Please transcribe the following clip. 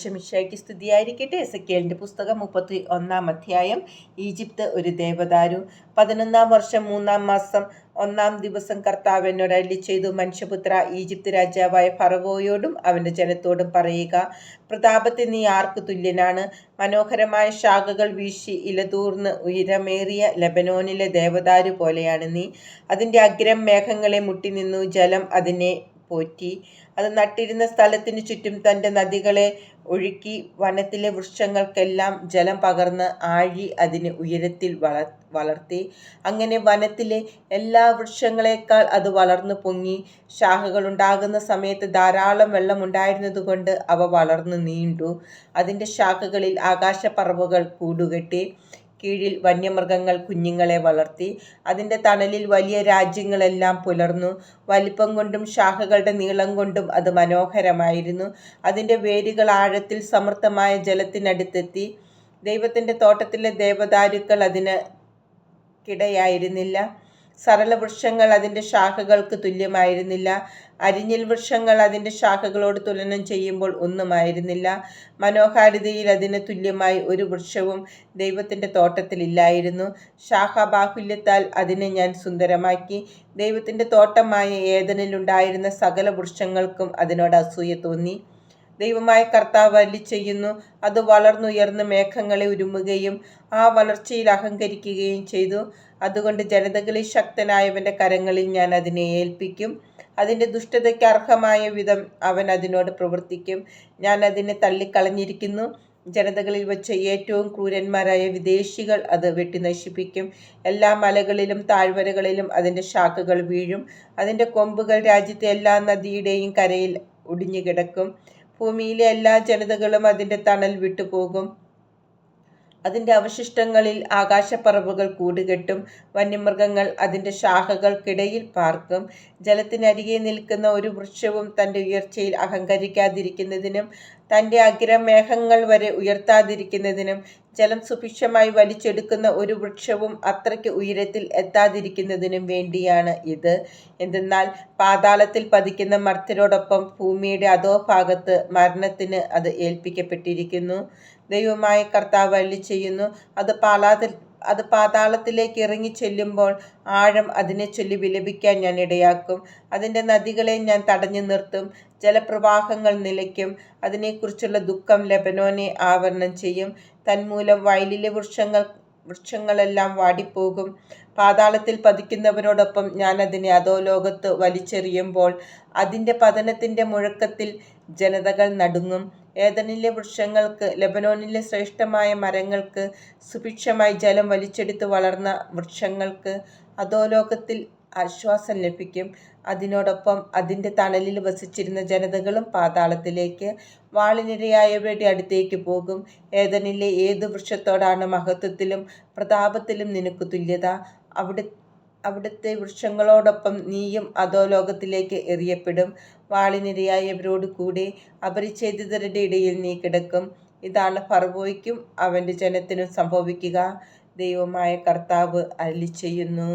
ശമിഷയ്ക്ക് സ്തുതിയായിരിക്കട്ടെ. എസക്കേലിന്റെ പുസ്തകം മുപ്പത്തി ഒന്നാം അധ്യായം. ഈജിപ്ത് ഒരു ദേവദാരു. പതിനൊന്നാം വർഷം മൂന്നാം മാസം ഒന്നാം ദിവസം കർത്താവ് എന്നോട് അല്ലി ചെയ്തു മനുഷ്യപുത്ര ഈജിപ്ത് രാജാവായ ഫറവോയോടും അവന്റെ ജനത്തോടും പറയുക. പ്രതാപത്തിൽ നീ ആർക്ക് തുല്യനാണ്? മനോഹരമായ ശാഖകൾ വീശി ഇലതൂർന്ന് ഉയരമേറിയ ലബനോനിലെ ദേവദാരു പോലെയാണ് നീ. അതിന്റെ അഗ്രം മേഘങ്ങളെ മുട്ടി നിന്നു ജലം അതിനെ പോറ്റി. അത് നട്ടിരുന്ന സ്ഥലത്തിനു ചുറ്റും തന്റെ നദികളെ ഒഴുക്കി വനത്തിലെ വൃക്ഷങ്ങൾക്കെല്ലാം ജലം പകർന്ന് ആഴി അതിനെ ഉയരത്തിൽ വള വളർത്തി. അങ്ങനെ വനത്തിലെ എല്ലാ വൃക്ഷങ്ങളെക്കാൾ അത് വളർന്നു പൊങ്ങി. ശാഖകളുണ്ടാകുന്ന സമയത്ത് ധാരാളം വെള്ളമുണ്ടായിരുന്നതുകൊണ്ട് അവ വളർന്നു നീണ്ടു. അതിന്റെ ശാഖകളിൽ ആകാശപ്പറവുകൾ കൂടുകെട്ടി. കീഴിൽ വന്യമൃഗങ്ങൾ കുഞ്ഞുങ്ങളെ വളർത്തി അതിന്റെ തണലിൽ വലിയ രാജ്യങ്ങളെല്ലാം പുലർന്നു. വലിപ്പം കൊണ്ടും ശാഖകളുടെ നീളം കൊണ്ടും അത് മനോഹരമായിരുന്നു. അതിന്റെ വേരുകൾ ആഴത്തിൽ സമൃദ്ധമായ ജലത്തിനടുത്തെത്തി. ദൈവത്തിന്റെ തോട്ടത്തിലെ ദേവദാരുക്കൾ അതിന് കിടയായിരുന്നില്ല. സരള വൃക്ഷങ്ങൾ അതിന്റെ ശാഖകൾക്ക് തുല്യമായിരുന്നില്ല. അരിഞ്ഞിൽ വൃക്ഷങ്ങൾ അതിന്റെ ശാഖകളോട് തുലനം ചെയ്യുമ്പോൾ ഒന്നുമായിരുന്നില്ല. മനോഹാരിതയിൽ അതിന് തുല്യമായി ഒരു വൃക്ഷവും ദൈവത്തിന്റെ തോട്ടത്തിലില്ലായിരുന്നു ശാഖാബാഹുല്യത്താൽ അതിനെ ഞാൻ സുന്ദരമാക്കി. ദൈവത്തിന്റെ തോട്ടമായ ഏതനിലുണ്ടായിരുന്ന സകല വൃക്ഷങ്ങൾക്കും അതിനോട് അസൂയ തോന്നി. ദൈവമായ കർത്താവ് അല്ലി ചെയ്യുന്നു. അത് വളർന്നുയർന്ന് മേഘങ്ങളെ ഉരുമുകയും ആ വളർച്ചയിൽ അഹങ്കരിക്കുകയും ചെയ്തു. അതുകൊണ്ട് ജനതകളിൽ ശക്തനായവന്റെ കരങ്ങളിൽ ഞാൻ അതിനെ ഏൽപ്പിക്കും. അതിന്റെ ദുഷ്ടതയ്ക്ക് അർഹമായ വിധം അവൻ അതിനോട് പ്രവർത്തിക്കും. ഞാൻ അതിനെ തള്ളിക്കളഞ്ഞിരിക്കുന്നു. ജനതകളിൽ വെച്ച് ഏറ്റവും ക്രൂരന്മാരായ വിദേശികൾ അത് വെട്ടി നശിപ്പിക്കും എല്ലാ മലകളിലും താഴ്വരകളിലും അതിന്റെ ശാഖകൾ വീഴും. അതിന്റെ കൊമ്പുകൾ രാജ്യത്തെ എല്ലാ നദിയുടെയും കരയിൽ ഒടിഞ്ഞു കിടക്കും ഭൂമിയിലെ എല്ലാ ജനതകളും അതിന്റെ തണൽ വിട്ടുപോകും. അതിന്റെ അവശിഷ്ടങ്ങളിൽ ആകാശപ്പറവുകൾ കൂടുകെട്ടും. വന്യമൃഗങ്ങൾ അതിന്റെ ശാഖകൾക്കിടയിൽ പാർക്കും. ജലത്തിനരികെ നിൽക്കുന്ന ഒരു വൃക്ഷവും തന്റെ ഉയർച്ചയിൽ അഹങ്കരിക്കാതിരിക്കുന്നതിനും തന്റെ അഗ്രമേഘങ്ങൾ വരെ ഉയർത്താതിരിക്കുന്നതിനും ജലം സുഭിക്ഷമായി വലിച്ചെടുക്കുന്ന ഒരു വൃക്ഷവും അത്രയ്ക്ക് ഉയരത്തിൽ എത്താതിരിക്കുന്നതിനും വേണ്ടിയാണ് ഇത്. എന്തെന്നാൽ പാതാളത്തിൽ പതിക്കുന്ന മർത്തരോടൊപ്പം ഭൂമിയുടെ അതോ ഭാഗത്ത് മരണത്തിന് അത് ഏൽപ്പിക്കപ്പെട്ടിരിക്കുന്നു. ദൈവമായ കർത്താവ് അള്ളി ചെയ്യുന്നു അത് പാലാതിൽ അത് പാതാളത്തിലേക്ക് ഇറങ്ങി ചെല്ലുമ്പോൾ ആഴം അതിനെ ചൊല്ലി വിലപിക്കാൻ ഞാൻ ഇടയാക്കും. അതിന്റെ നദികളെ ഞാൻ തടഞ്ഞു നിർത്തും. ജലപ്രവാഹങ്ങൾ നിലയ്ക്കും. അതിനെക്കുറിച്ചുള്ള ദുഃഖം ലബനോനെ ആവരണം ചെയ്യും. തന്മൂലം വയലിലെ വൃക്ഷങ്ങൾ വൃക്ഷങ്ങളെല്ലാം വാടിപ്പോകും. പാതാളത്തിൽ പതിക്കുന്നവരോടൊപ്പം ഞാൻ അതിനെ അതോ ലോകത്ത് വലിച്ചെറിയുമ്പോൾ അതിന്റെ പതനത്തിന്റെ മുഴക്കത്തിൽ ജനതകൾ നടുങ്ങും. ഏതനിലെ വൃക്ഷങ്ങൾക്ക് ലബനോനിലെ ശ്രേഷ്ഠമായ മരങ്ങൾക്ക് സുഭിക്ഷമായി ജലം വലിച്ചെടുത്ത് വളർന്ന വൃക്ഷങ്ങൾക്ക് അതോ ലോകത്തിൽ ആശ്വാസം ലഭിക്കും. അതിനോടൊപ്പം അതിന്റെ തണലിൽ വസിച്ചിരുന്ന ജനതകളും പാതാളത്തിലേക്ക് വാളിനിരയായവരുടെ അടുത്തേക്ക് പോകും. ഏതനിലെ ഏത് വൃക്ഷത്തോടാണ് മഹത്വത്തിലും പ്രതാപത്തിലും നിനക്ക് തുല്യത? അവിടെ അവിടുത്തെ വൃക്ഷങ്ങളോടൊപ്പം നീയും അതോ ലോകത്തിലേക്ക് എറിയപ്പെടും. വാളിനിരയായവരോട് കൂടെ അപരിച്ഛേദിതരുടെ ഇടയിൽ നീ കിടക്കും. ഇതാണ് ഫർവോയ്ക്കും അവന്റെ ജനത്തിനും സംഭവിക്കുക. ദൈവമായ കർത്താവ് അരളി ചെയ്യുന്നു